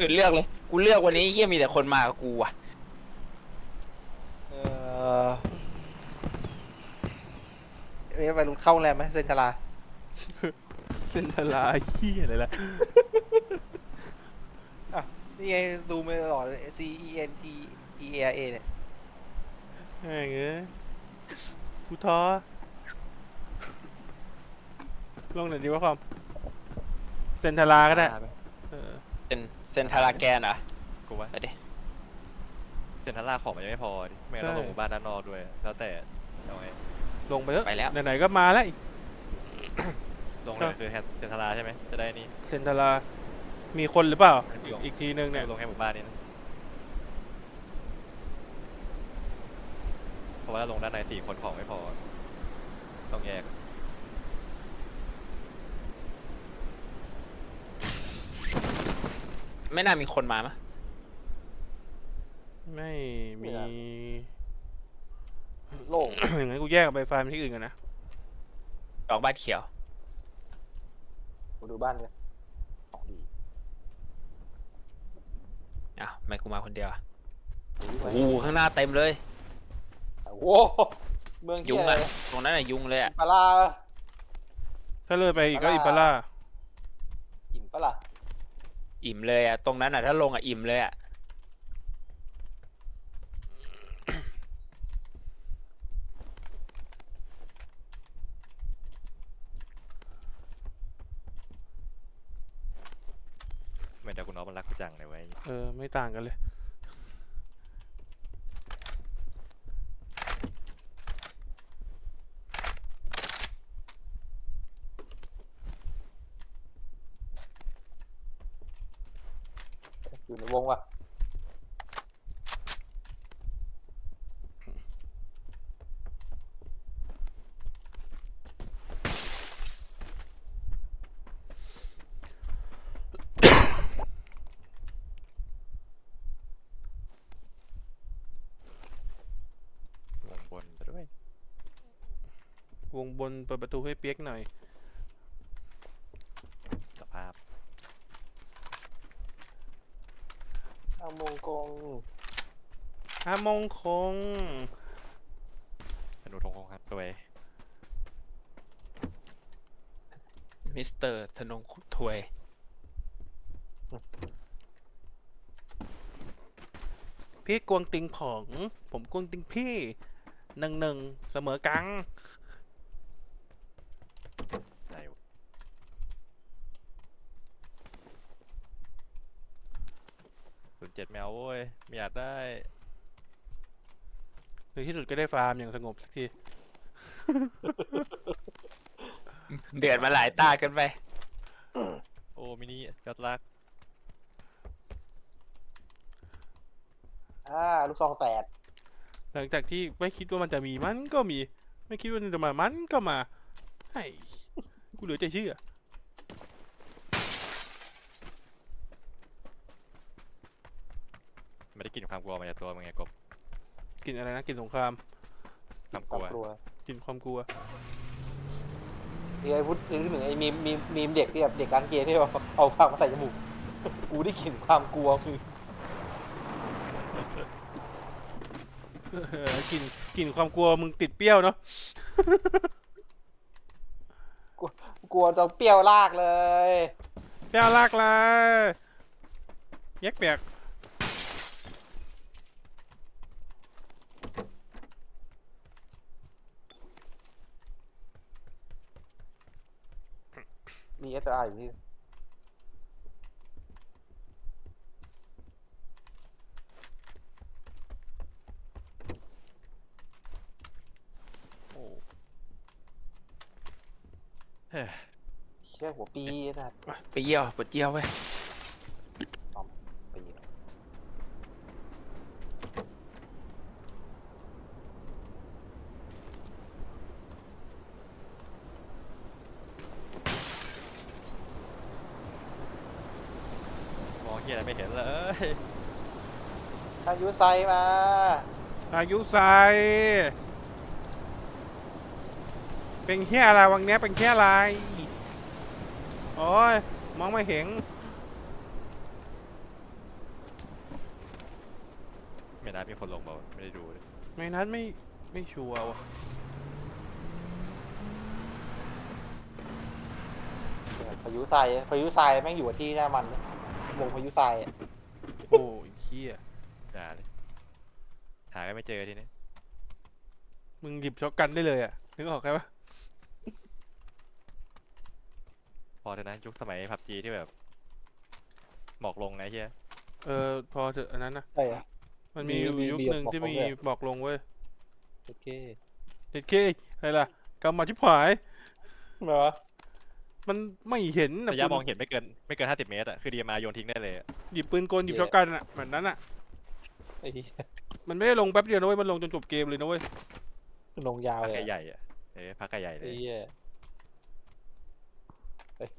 อื่นเลือกเลย กูเลือกวันนี้เฮียมีแต่คนมากับกูอะเออเอ๊ะไปรู้เข้าโรงแรมไหมเซนทราเส้นทลายเหี้ยอะไรล่ะ นี่ไงดูไม่ตลอดเลย C E N T T A R A เนี่ย แม่งเอ้ยกูท้อลงหน่อยดีวะคอมเส้นทลาก็ได้เออเป็น เซนทาราแกนเหรอะกูว่าไปดิเซนทรัลลาของมันยังไม่พอดิไม่งั้นต้องลงหมู่บ้านด้านนอกด้วย แล้วแต่เอาไงลงไปเถอะไปแล้วไหนๆก็มาแล้วอีกลงเลยคือเซนทรัลลาใช่ไหมจะได้นี่เส้นทลามีคนหรือเปล่า ลงอีกทีนึงเนี่ยลงแค่หมู่บ้านนี้นะเพราะว่าลงด้านในสี่คนของไม่พอ ต้องแยก ไม่น่ามีคนมามะไม่มี โล่ง อย่างนั้นกูแยกออกไปฟาร์มที่อื่นกันนะ ดอกบ้านเขียว กูดูบ้านกันของดีอ้าวทำไมกูมาคนเดียวอะดูดิโอ้โหข้างหน้าเต็มเลย โอ้โหเมืองยุเหี้งยอะไรอะตรงนั้นอะยุงเลยอะปลาลาถ้าเลยไปอีกก็ปลาอิปาร่าหิมปะล่ะ อิ่มเลยอะตรงนั้นอะถ้าลงอะอิ่มเลยอะเหมือนแต่คุณน้องมันรักกูจังเลยไว้ยเออ ไม่ต่างกันเลยอยู่ในวงว่ะ วงบนซะด้วย วง บนเปิดประตูให้เปียกหน่อย สภาพอามงกงอามงคงธนูธงคงครับตัวเองมิสเตอร์ธนงถวย พี่กวงติงผอง ผมกวงติงพี่หนึ่งหนึ่งเสมอกัง ไหนวะศูนย์เจ็ดแมวโว้ยไม่อยากได้ในที่สุดก็ได้ฟาร์มอย่างสงบสักที เดือดมาหลายตากันไป โอ้มินิยอดรักอ่าลูกซองแตดหลังจากที่ไม่คิดว่ามันจะมีมันก็มี ไม่คิดว่ามันจะมามันก็มา ไอ้กูเหลือใจเชื่อไม่ได้กลินความกลัวมาจากตัวมึงไงกบกินอะไรนะกินสงครามความกคลัวาวมกลัวกินความกลัวที่ไอ้พุทธนึกถึงไอ้มีมมีมมีมเด็กที่แบบเด็กกางเกงที่แบบเอาผ้ามาใส่จมูกกูได้กลิ่นความกลัวคือเออกินกินความกลัวมึงติดเปรี้ยวเนาะ กลัวจะเปรี้ยวลากเลย เปรี้ยวลากเลยแยกเปียกมีเอสไออยู่ที่ โอ้เฮ้ย เชี่ยหัวปีไอ้สัตว์ ไปเยี่ยวปวดเยี่ยวเว้ยปีมองเฮียอะไรไม่เห็นเลย อายุไซมา อายุใสเป็นแค่อะไรวังเนี้ยเป็นแค่อะไร โอ้ย มองไม่เห็น ไม่นัดมีคนลงบ่าไม่ได้ดูไม่นัดไม่ไม่ชัวร์ว่ะพายุทรายพายุทรายแม่งอยู่ที่หน้ามันนะวงพายุทรายโอ้ยเฮียด่าเลยหาก็ไม่เจอทีนี้มึงหยิบช็อกกันได้เลยอะนึกออกไหมวะ อเถอะนะยุคสมัยพับจีที่แบบหมอกลงไงเฮียเออพอเถอะอันนั้นนะใช่อะ มันมีมีอยู่มียุคมีหนึ่งบอกที่ลงมีด้วยบอกลงเว้ยโอเคเด็ดเคอะไรล่ะกำมาชิบหายเหรอมันไม่เห็นนะระยะปืนมองเห็นไม่เกินไม่เกินห้าสิบเมตรอะคือดีมาโยนทิ้งได้เลยอะหยิบปืนกลหยิบเหี้ยช็อกกันอะแบบนั้นอะไอ้เหี้ยมันไม่ได้ลงแป๊บเดียวนะเว้ยมันลงจนจบเกมเลยนะเว้ย ลงยาวพักเลยอะใหญ่ๆอะเออพักใหญ่ๆเลไอ้ยเหี้ยเฮ้ย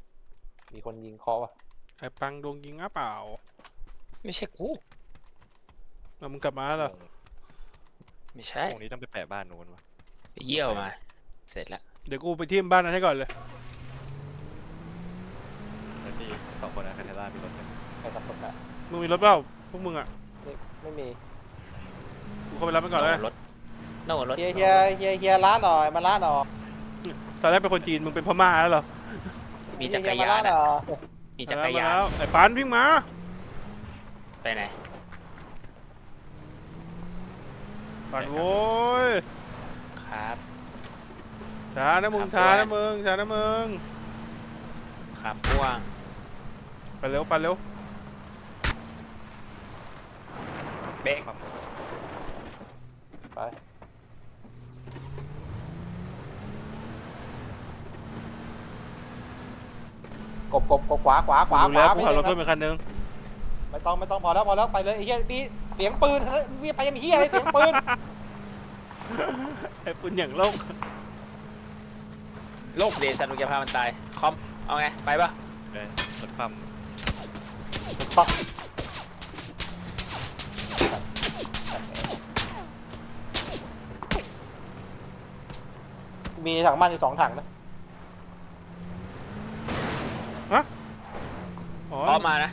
มีคนยิงเคาะว่ะไอ้ปังโดนยิงอะเปล่าไม่ใช่กูแล้วมึงกลับมาแล้วเหรอไม่ใช่ตรงนี้ต้องไปแปะบ้านนู้นวะไปเยี่ยวมา เสร็จแล้วเดี๋ยวกูไปที่บ้านนั้นให้ก่อนเลยแล้วนี่สองคนนะคาเทล่ามีรถไหมใครสักคนอะมึงมีรถเปล่าพวกมึงอะไม่ไม่มีกูเข้าไปรับมันก่อนเลยรถโน่รถเฮียเฮียเฮียเฮียล้าหน่อยมาล้าหน่อยตอนแรกเป็นคนจีนมึงเป็นพม่าแล้วเหรอ มีจักรเฮียาล้นหอะน่อยมีจักรยานมแล้วไอ้ปานวิ่งมา ไปไหนปานโว้ยครับ ช้านะมึงครับช้าด้วนะยมึง ช้านะมึง ครับม่วงไปเร็วไปเร็ว เบ๊ก ไป กบกบกบขวาขวาขวาดูขแล้ววากูไม่ขับรถใช่เพิ่มอีกคันนึงไม่ต้องไม่ต้องพอแล้วพอแล้วไปเลยไอ้เฮียมีเสียงปืนเฮ้ยวิ่งไปยังมีเฮียอะไรเสียงปืนไอ้ปืนอย่างโลกโลกเดซันุกจะพามันตาย คอม เอาไง ไปปะเออรถความปักมีถังมันอยู่สองถังนะ อ๋อพร้อมมานะ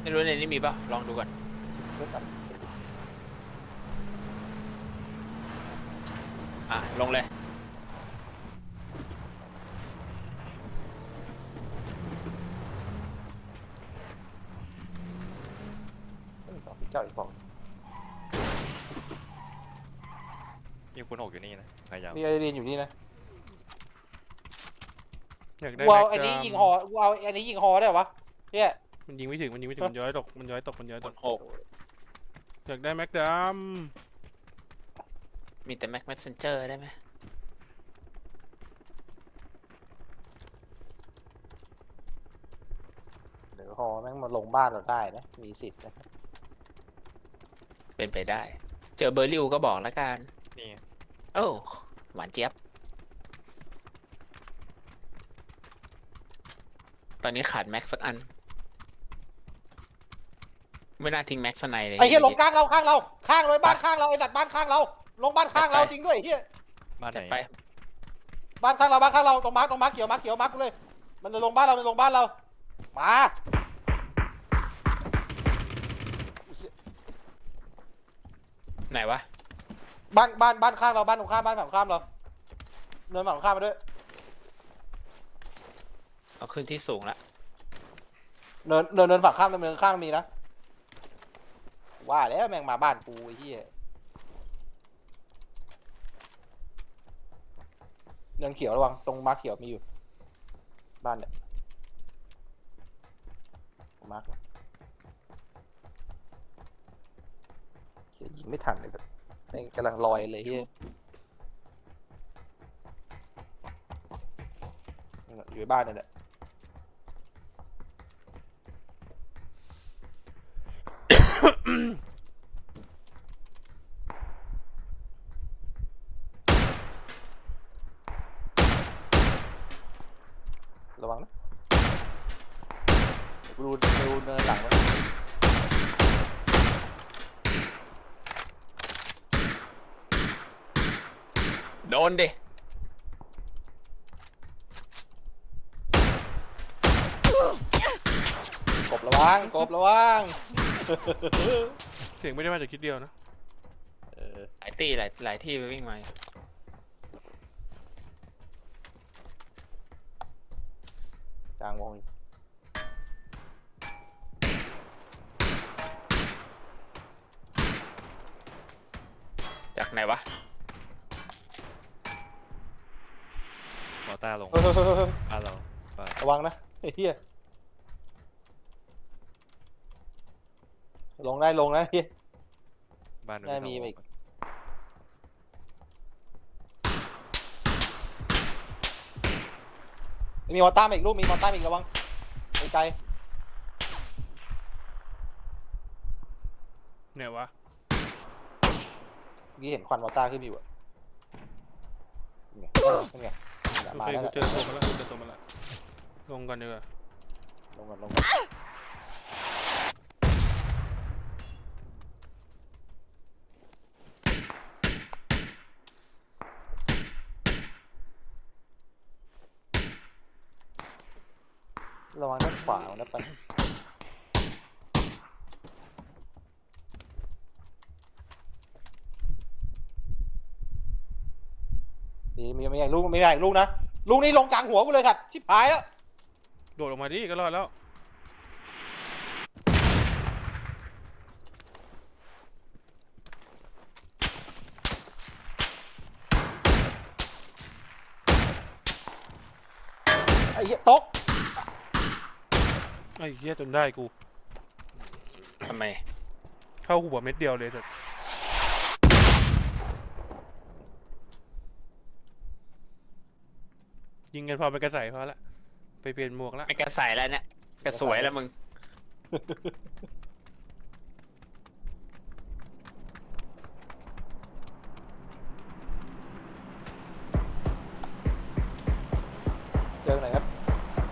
ไม่รู้ในนี้มีปะลองดูก่อนอะลงเลยเจ้าอีกบอกมีคุณหกอยู่นี่นะพยายามมีอะไรเรียนอยู่นี่นะ อยากได้กูเอาแม็กอันนี้ดำยิงฮอกูเอาอันนี้ยิงฮอได้เหรอวะเฮียมันยิงไม่ถึงมันยิงไม่ถึงมันย้อยตกมันย้อยตกมันย้อยกตดกหกอยากได้แม็กดมีแต่ Mac Messenger ได้ไหมเดี๋ยวฮอแม่งมาลงบ้านเราได้นะมีสิทธิ์นะเป็นไปได้ เจอเบอร์ริวก็บอกแล้วกัน นี่ไงโอ้หวานเจี๊ยบ ตอนนี้ขาดแม็กสักอัน ไม่น่าทิ้งแม็กสไนเลยไอ้เฮียลงกลางเราข้างเรา ข้างเลยบ้านข้างเราไอ้ดัดบ้านข้างเรา ลงบ้านข้างเราจริงด้วยไอ้เฮียบ้านไหจันดไปบ้านข้างเราบ้านข้างเราตรงมาร์คตรงมาร์คเขียวมาร์คเขียวมาร์คกูเลย มันจะลงบ้านเรามันจะลงบ้านเรามาไหนวะ บ้านบ้านบ้านข้างเราบ้านตรงข้ามบ้านฝั่งข้ามเราเนินฝั่งตรงข้ามมาด้วย เอาขึ้นที่สูงละเนินเนินเนินฝั่งข้ามเนินข้างมีนะว่าแล้วแม่งมาบ้านกูไอ้เหี้ยเนินเขียวระวังตรงมาร์คเขียวมีอยู่ บ้านเนี่ยมาร์คเหี้ยยิงไม่ทันเลยแบบแม่งกำลังลอยเลยเฮียนั่นน่ะอยู่ในบ้านนั่นแหละ ระวังนะเดี๋ยวกูดูดูเนินหลังมันโดนดิ กบระวังกบระวัง เสียงไม่ได้มาจากคิดเดียวนะเออหลายตีหลายหลายที่ไปวิ่งมากลางวงอีกจากไหนวะมอต้าลงเฮ้ยเฮ้ยเฮ้ยเฮ้ยบ้านเราบ้านระวังนะไอ้เหี้ย ลงได้ลงนะเหี้ยบ้านนู้นได้ไมีมาอีก มีมอต้ามาอีกลูกมีมอต้ามาอีกระวังไกลเนี่ยวะๆเมื่อกี้เห็นควันมอต้าขึ้นอยู่อะนี่ไงนี่ไงนี่แหละโอมาเคแล้วกูน่ะเจอตัวมาแล้วกูเจอตัวมาแล้วลงกันดีกว่าลงก่อนลงก่อน ระวังด้านขวานะไปมีมีมีอีกลูกมีอีกลูกนะ ลูกนี้ลงกลางหัวกูเลยครับชิบหายแล้วโดดออกมาดิก็รอดแล้ว ไอ้เหี้ยตก ไอ้เหี้ยจนได้กู ทำไม เข้าหัวเม็ดเดียวเลยแต่ยิงกันพอไปกระใสพอละ ไปเปลี่ยนหมวกละ ไม่กระใส่แล้วเนี่ยกระสวยแล้วมึง เจอไหนครับ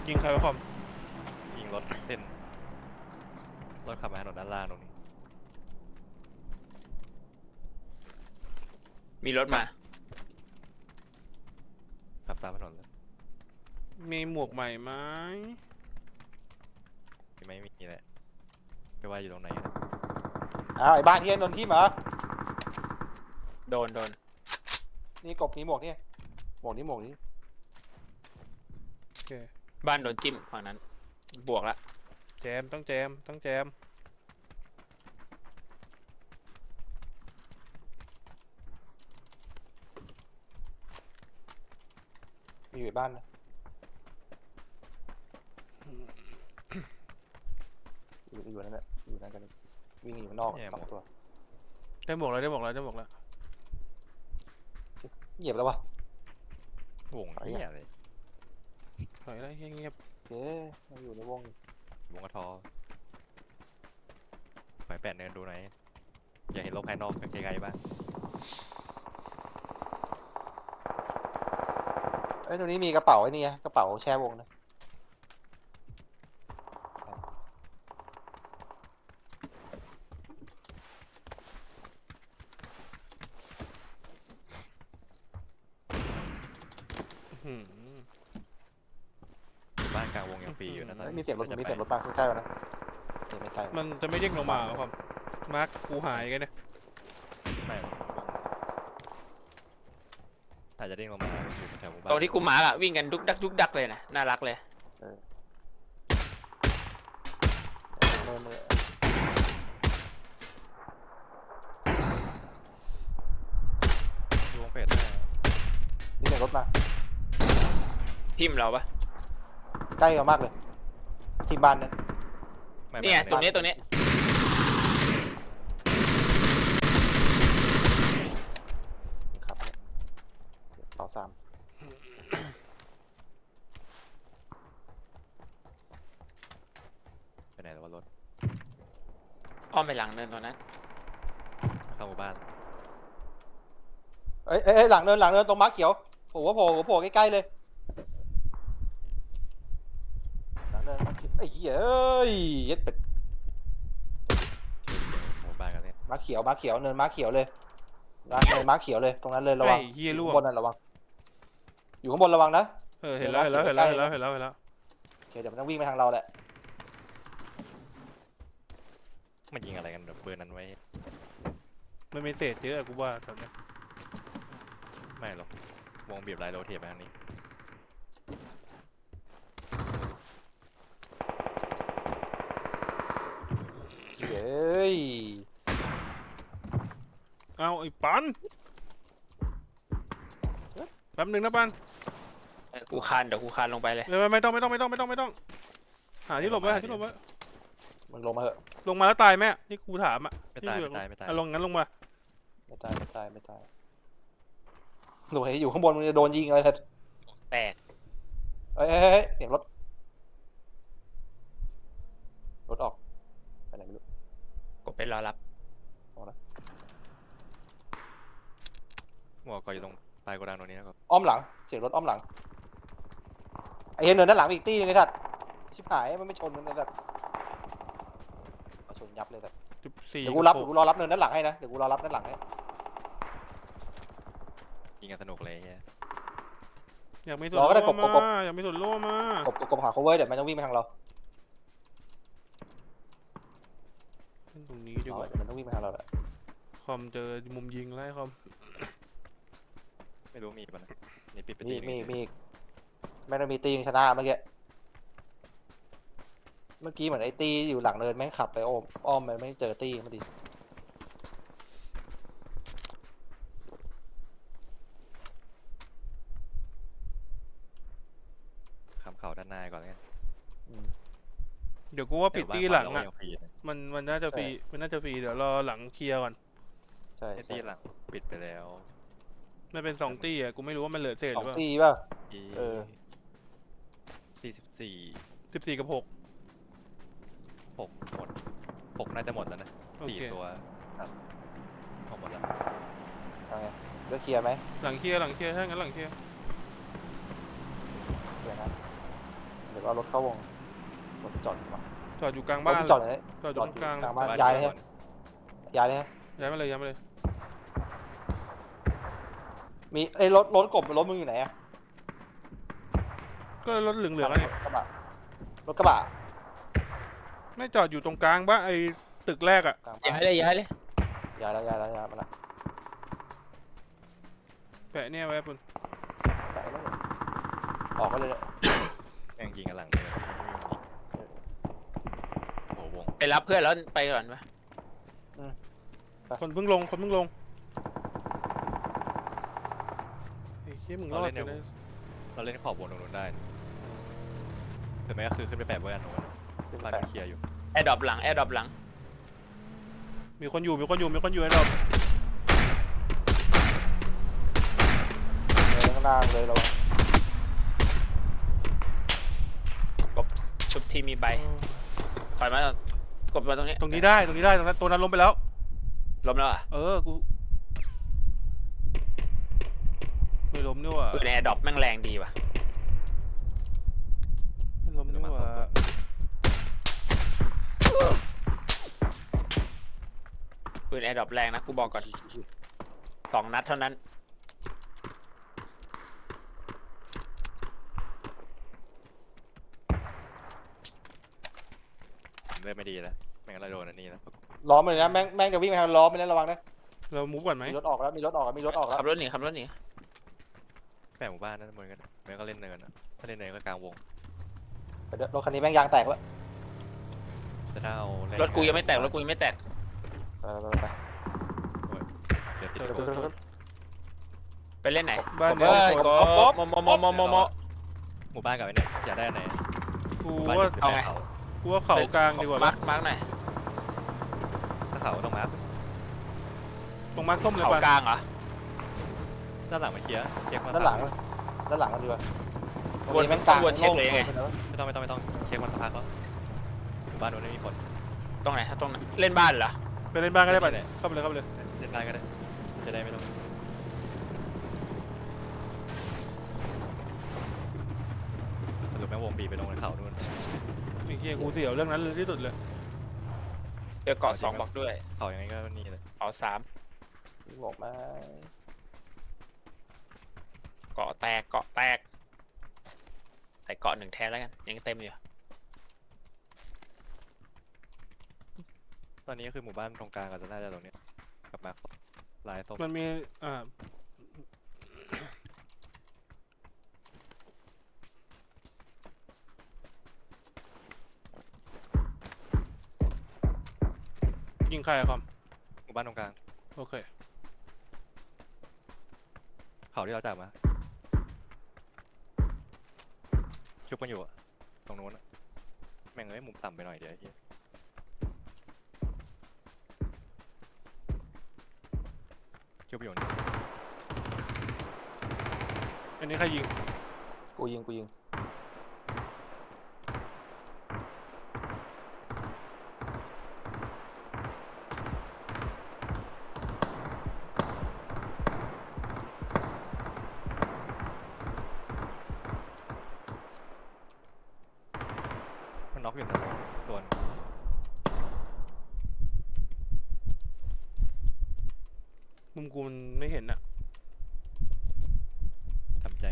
ยิงใครวะคอมยิง รถเส้นรถขับมาถนนด้านล่างตรงนี้ มีรถมาขับตามถนนเลยมีหมวกใหม่ไหมไม่มีแหละไม่ว่าอยู่ตรงไหนนะอ้าวไอ้บ้านเฮียนนท์ที่เหรอ โดนโดนนี่กบนี่หมวกนี่หมวกนี่หมวกนี่ โอเค บ้านโดนจิ้มฝั่งนั้น บวกละแจมต้องแจมต้องแจมมีอยู่ในบ้านนะอยู่อยู่นั่นแหละอยู่นั่นกันวิ่งอยู่ข้างนอกสองตัวได้หมวกแล้วได้หมวกแล้วได้หมวกแล้วเหยียบแล้ววะ วงไปอะเหี้ยเลยถอยแล้วเงียบ เอ๊ะมันอยู่ในวงอยู่วงกระทอฝ่ายแปดเนินดูไหนอยอยากเห็นโลกภายนอกไกลๆบ้างเอ้ยตรงนี้มีกระเป๋าไอ้นี่ไงกระเป๋าแช่วงนะ ๆอื้อหือ บ้านกลางวงยังฟรีอยู่นะตอน เอ้ย นี้ มีเสียงรถจะมีไปเสียงรถป่ะใกล้ๆวะนะเสียงไม่ใกล้มันจะไม่เด้งลงมาเหรอคอมมาร์คกูหายกันเนี่ยไม่หรอกถ้าจะเด้งลงมาอยู่แถวหมู่บ้านตรงที่กูมาร์กอะวิ่งกันดุกดักดุกดักเลยนะน่ารักเลยเมื่อเมื่อวงเฟสหน้ามีเสียงรถมา พิมพ์เราปะใกล้กันมากเลย ทีมบ้านนั้นไม่เนี่ยไม่ตรงนี้ตรงนี้ครับต่อสามไปไหนแล้ววะรถอ้อมไปหลังเนินตรงนั้นเข้าหมู่บ้านเอ้ยเอ้ยเอ้ยหลังเนินหลังเนินตรงม้าเขียวโผล่หัวโผล่หัวโผล่ใกล้ๆเลยหลังเนินม้าเขียว ไอ้เหี้ยเอ้ยเย็ดเป็ดหมู่บ้านกันเนี่ยม้าเขียวม้าเขียวเนินม้าเขียวเลยนะเนินม้าเขียวเลยตรงนั้นเลยระวังไอ้เฮียอยู่ล่วข้างงบนนั่นระวัง อยู่ข้างบนระวังนะ เออเห็นแล้วเห็นแล้วเห็นแล้วเห็นแล้วเห็นแล้วเห็นแล้วโอเคเดี๋ยวมันต้องวิ่งไปทางเราแหละ มันยิงอะไรกันแบบปืนนั้นไว้ มันเป็นเศษเยอะอะกูว่าตอนเนี้ยไม่หรอกวงบีบไลน์โรเทตไปทางนี้ เฮ้ย เอาไอ้ปันแป๊บหนึ่งนะปันเออกูคานเดี๋ยวกูคานลงไปเลยไม่ไม่ไม่ต้องไม่ต้องไม่ต้องไม่ต้องไม่ต้อง หาที่หลบไว้หาที่หลบไว้มึงลงมาเถอะ ลงมาแล้วตายไหมนี่กูถามอะไม่ตายที่ไม่ตายไม่ตาย อะลงงั้นลงมา ไม่ตายไม่ตายไม่ตายหนูเห็นอยู่ข้างบนมึงจะโดนยิงอะไรเถอะแตกเฮ้ยเฮ้ยเฮ้ยเสียงรถ รถออกไปไหนไม่รู้ กูไปรอรับหัวก็อยู่ตรงปลายโกดังตรงนี้นะครับอ้อมหลัง เสียงรถอ้อมหลัง ไอ้เห็นเนินด้านหลังอีกตีนึงไอ้สัตว์ชิบหายมันไม่ชนมันเลยสัตว์มาชนยับเลยสัตว์จุดสี่เดี๋ยวกูรับหเดี๋ยกวกูรอรับเนินด้านหลังให้นะ เดี๋ยวกูรอรับด้านหลังให้ ยิงกันสนุกเลยเฮียอยากมีส่วนรอก็ได้ร่วมกบกบกบ มาอยากมีส่วนร่วมมากบกบกบหา cover เดี๋ยวมันต้องวิ่งมาทางเรา เล่นตรงนี้ดีรกอว่าเดี๋ยวมันต้องวิ่งมาทางเราแหละคอมเจอมุมยิงไล่คอม ไม่รู้มีปะนะนี่ปิดไปมีทีนึงมีมีแม่งมีตีนึงชนะเมื่อกี้ เมื่อกี้เหมือนไอ้ตีอยู่หลังเนินแม่งขับไปอ้อมอ้อมไปไม่เจอตีเมื่อดี คำเข่าด้านหน้าก่อนแล้วกัน อืม เดี๋ย วกูว่าปิดแต่ตีบ้านหลังเราอะยังฟรีนะมันมันน่าจะฟรีใช่มันน่าจะฟรีเดี๋ยวรอหลังเคลียร์ก่อนใช่ไอ้ใช่ตีหลังปิดไปแล้ว มันเป็นสองตีอะกูไม่รู้ว่ามันเหลือเศษหสอรืงอเปล่าตีป่ะอีเออ สี่สิบสี่สิบสี่กับหกหกหมดหกน่าจะหมดแล้วนะโอสี่เคตัวครับหมดแล้วเอาไงเลือกเคลียร์ไหมหลังเคลียร์หลังเคลียร์ถ้างั้นหลังเคลียร์เคลียร์นะ เดี๋ยวเอารถเข้าวงรถจอดมา จอดอยู่กลางรบ้าถนจอดไหนจอดอยู่ตรงกลางกลางบ้านบ้านย้ายเดีเลยวก่อนย้ายเลยฮะย้ายมาเลยย้ายมาเลย มีไอ้ยรถรถกบรถมึงอยู่ไหนอะก็รถเหลืองๆอะเนี่ยกระบะรถกระบะไม่จอดอยู่ตรงกลางบ้านไอ้ตึกแรกอะกลางย้าบ้ายนเลยย้ายเลยย้ายแล้วย้ายแล้วย้ายมาแล้วแปะเนี่ยไว้ปุ่นไปแล้วเนี่ยออกก็เลยเนี่ยแม่งยิงกันหลังเลยโอ้โหวง ไปรับเพื่อนแล้วไปก่อนปะคนเพิ่งลง คนเพิ่งลงไอ้เหี้ยมึงรอดอยู่ได้เราเล่นขอบวงตรงนู้นได้หรือไม่ก็คือขึ้นไปแปะไว้อันนู้นขึ้นบ้านไปมันเคลียร์อยู่แอร์ดรอปหลังแอร์ดรอปหลัง มีคนอยู่มีคนอยู่มีคนอยู่ไอ้ดอกเลยข้างล่างเลยเราชุบทีมีใบถอยมา กดมาตรงนี้ตรงนี้ได้ตรงนี้ได้ตรงนั้นตัวนั้นล้มไปแล้ว ล้มแล้วอะเออกูไม่ล้มนี่หว่าปืนแอร์ดรอปแม่งแรงดีว่ะไม่ล้มนี่หว่าปืนแอร์ดรอปแรงนะกูบอกก่อนสองนัดเท่านั้น ผมเล่นไม่ดีแล้วไม่งั้นเราโดนอันนี้แล้วล้อมเลยนะแม่งแม่งจะวิ่งไปทางล้อมไปนะระวังนะเรามูฟก่อนไหมมีรถออกแล้วมีรถออกแล้วมีรถออกแล้วขับรถหนีขับรถหนีแปะหมู่บ้านนั่นบนกันไม่งั้นก็เล่นเนินอะถ้าเล่นเนินก็กลางวงไปเดี๋ยวรถคันนี้แม่งยางแตกแล้วแต่ถ้าเอาเล่นรถกูยังไม่แตกรถกูยังไม่แตกไปไปไปไปเดี๋ยวติดเดี๋ยวโดเดี๋ยวนเดี๋ยวเดี๋ยวไปเล่นไหนบ้านเฮ้เนี้ยยก็มอมอมอมอมอมอหมู่บ้านกับไอ้เนี่ยอยากได้อันไหนกูหมู่บ้านว่าจะเป็นเอาไงแปะเขา กูว่าเขากลางดีกว่ามาร์คมาร์คหน่อยถ้าเขาต้องมาร์คตรงมาร์คส้มเลยเขาป่ะกลางเหรอด้านหลังมาเคลียร์เช็คมาด้านหลังด้านหลังกันดีกว่าวนแม่งกลางวนเช็คเลยไงไม่ต้องไม่ต้องไม่ต้องเช็คมันสักพักแล้วหมู่บ้านนู้นไม่มีคนตรงไหนตรงไหนเล่นบ้านเหรอไปเล่นบ้านก็ได้ป่ะเล่นเข้าไปเลยเข้าไปเลยเล่นได้ก็ได้จะได้ไม่ต้องสรุปแม่งวงบีบไปลงในเขานู่น ไอ้เหี้ยกูเสียวเรื่องนั้นเลยที่สุดเลยเดี๋ยวเกาะสองบอกด้วยเขายังไงก็นี่เลยเอาสามบอกมาเกาะแตกเกาะแตกใส่เกาะหนึ่งแทนแล้วกันยังเต็มอยู่ตอนนี้ก็คือหมู่บ้านตรงกลางก็จะน่าจะตรงเนี้ยกับมาร์คลายส้มมันมีอ่า ยิงใครอะคอมหมู่บ้านตรงกลางโอเคเขาที่เราจากมาชุบกันอยู่อะตรงนู้นอะแม่งเอ้ยมุมต่ำไปหน่อยเดี๋ยวไอ้เหี้ยชุบอยู่นี่อันนี้ใครยิงกูยิงกูยิง มันน็อกอยู่นะตัวหนึ่ง มุมกูมันไม่เห็นอะ ทำใจ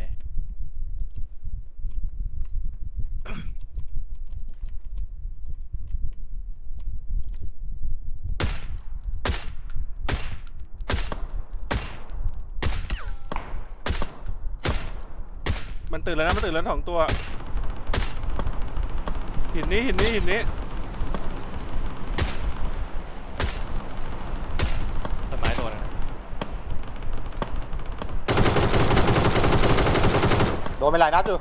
มันตื่นแล้วนะมันตื่นแล้วสองตัว หินนี้หินนี้หินนี้ต้นไม้ตัวนึงนะโดนไปหลายนัดอยู่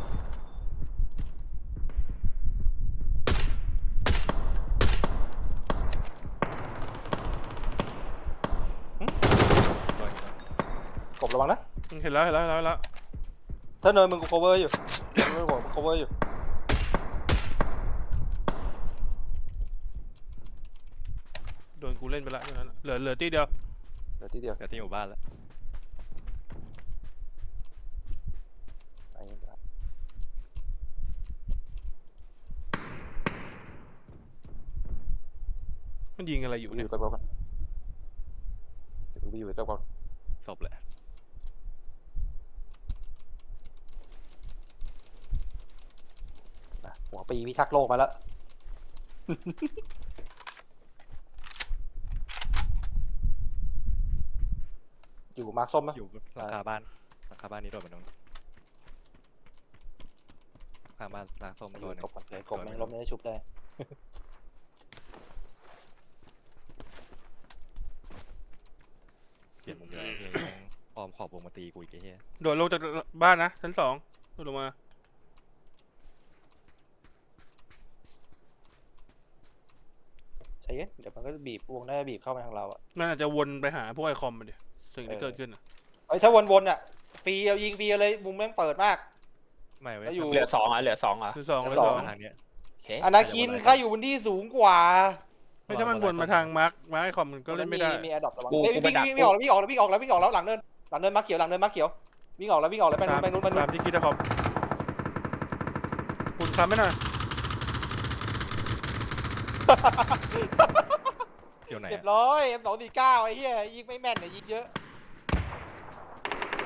ตัวนี้นะกบระวังนะ เห็นแล้วเห็นแล้วเห็นแล้วเห็นแล้ว ถ้าเนินมึงกู cover อยู่เนินมึงผม cover อยู่โดนกูเล่นไปแล้วเท่านั้นอะเหลือเหลือตีเดียวเดี๋ยวทีเดียวเดี๋ยวที่หมู่บ้านแล้วใจเย็นก่อนมันยิงอะไรอยู่กูอเนี่ยยู่ตัวเดียวกันเดี๋ยวกูไปอยู่ตัวเดียวกันศพแหละ นะ หัวปีพิทักษ์โลกมาแล้ว อยู่มาร์คส้มไหมอยู่หลังคาบ้านหลังคาบ้านนี้โดดมาตรงนี้หลังคาบ้านล้างส้มอตัวยู่หนึงกบก่อนเดี๋ยวกบแม่งล้มไม่ได้ชุบได้ เปลี่ยนมุมเลยไอ้เหี้ยแม่งพร้อมขอบวงมาตีกูอีกไอ้เหี้ยโดดลงจากบ้านนะชั้นสองโดดลงมา ใจเย็นเดี๋ยวมันก็บีบวงได้บีบเข้ามาทางเราอะมันอาจจะวนไปหาพวกไอคอมมันดิสิ่งที่เออเกิดขึ้นอะเอ้ยถ้าวนๆอะฟรีเอายิงฟรีเอาเลยมุมแม่งเปิดมาก ไม่เว้ยแล้วอยู่ เหลือสองอะเหลือสองอะคือสองชั้เลยนสสอองงทางเนี้ย โอเคอนาคินข้าอยู่บนที่สูงกว่าไม่ถ้ามันวนมาทางมาร์คมาร์คไอคอมมันก็เล่นไม่ได้ มีแอดดอประวังกูเอ้ยกูไปวิ่งดักวิ่งวิ่งออกแล้ววิ่งออกแล้ววิ่งออกแล้ววิ่งออกแล้วหลังเนินหลังเนินมาเขียวหลังเนินมาเขียววิ่งออกแล้ววิ่งออกแล้วไปนู้นไปนู้นไปนู้ตานมที่คิดนะคอมคุณทำไม่หน่อย เกี่ยวไหนเรียบอะร้อยเอ็มสองสี่เก้าไอ้เหี้ยยิงไม่แม่นเนี่ยยิงเยอะ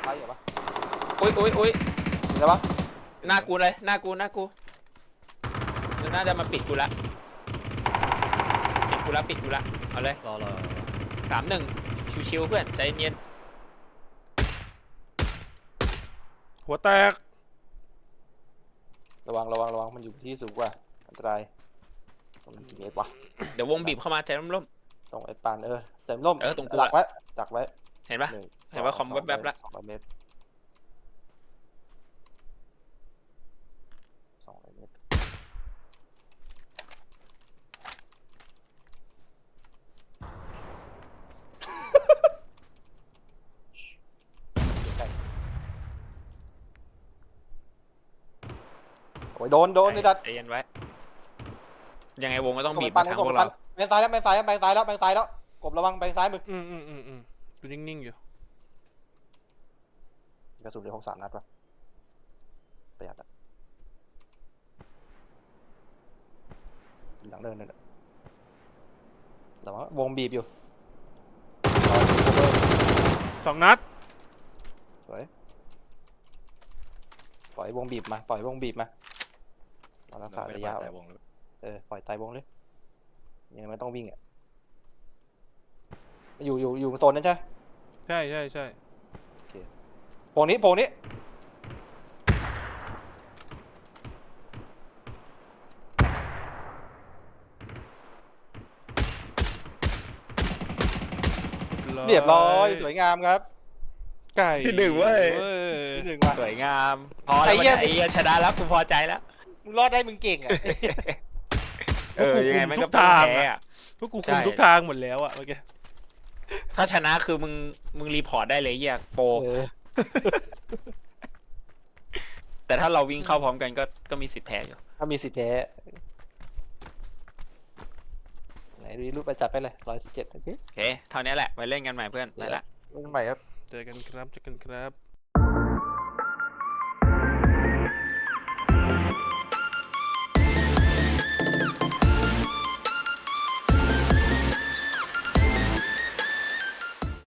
ใครเหรอวะอุ้ยอุ้ยอุ้ยเห็นปะหน้ากูเลยหน้ากูหน้ากูมันน่าจะมาปิดกูละปิดกูละปิดกูละเอาเลยรอรอรอสามหนึ่งชิวๆเพื่อนใจเย็นหัวแตกระวังระวังระวังมันอยู่ที่สูงกว่าอันตราย ตรงนั้นกี่เมตรวะเดี๋ยววงบีบเข้ามาใจร่ม ตรงไอ้ปานเออใจมันร่มเออตรงกูดักอะไว้ดักไว้ๆเห็นปะ หนึ่งเห็นว่าสงคอมสงแวบๆละ สองร้อยเมตรสองร้อยเมตรใกล้โอ้ยโดนโดนไอ้ดัดใจเย็นไว้ ยังไงวงก็ต้องส่งบีไปบปัมานทางส่งพวไปกปัเรานไปซ้ายแล้วไปซ้ายแล้วไปซ้ายแล้วไปซ้ายแล้ว กบระวังไปซ้ายมืออืมอืมอืมอืมดูนิ่งๆอยู่กระสุนเหลือหกสามนัดวะประหยัดอะหลังเดินนั่นแหละระวังวงบีบอยู่รอดู cover สองนัดสวยปล่อยวงบีบมา ปล่อยวงบีบมามารักษาไม่ระได้ยะแต่ไว้วงเลย เออปล่อยตายวงเลยยังไงมันต้องวิ่งอะอยู่อยู่อยู่โซนนั้นใช่ไหมใช่ใช่ใช่โพงนี้โพงนี้เรียบร้อยสวยงามครับ ไก่ที่หนึ่งเว้ยที่หนึ่งว่ะสวยงาม พอแล้วไอ้เหี้ยไอ้เหี้ยชนะแล้วกูพอใจแล้วมึงรอดได้มึงเก่งอะ เออยังไงมันก็ทุกทางแพ้อะอะ พวกกูใช่คุมทุกทางหมดแล้วอะเมื่อกี้ถ้าชนะคือมึงมึงรีพอร์ตได้เลยเหี้ยโปรเออแต่ถ้าเราวิ่งเข้าพร้อมกันก็ก็มีสิทธิ์แพ้อยู่ถ้ามีสิทธิ์แพ้ไหนดูดิรูปประจัดไปเลยร้อยสิบเจ็ดโอเคโอเคเท่านี้แหละไว้เล่นกันใหม่เพื่อนไปละ เล่นใหม่ครับ เจอกันครับเจอกันครับ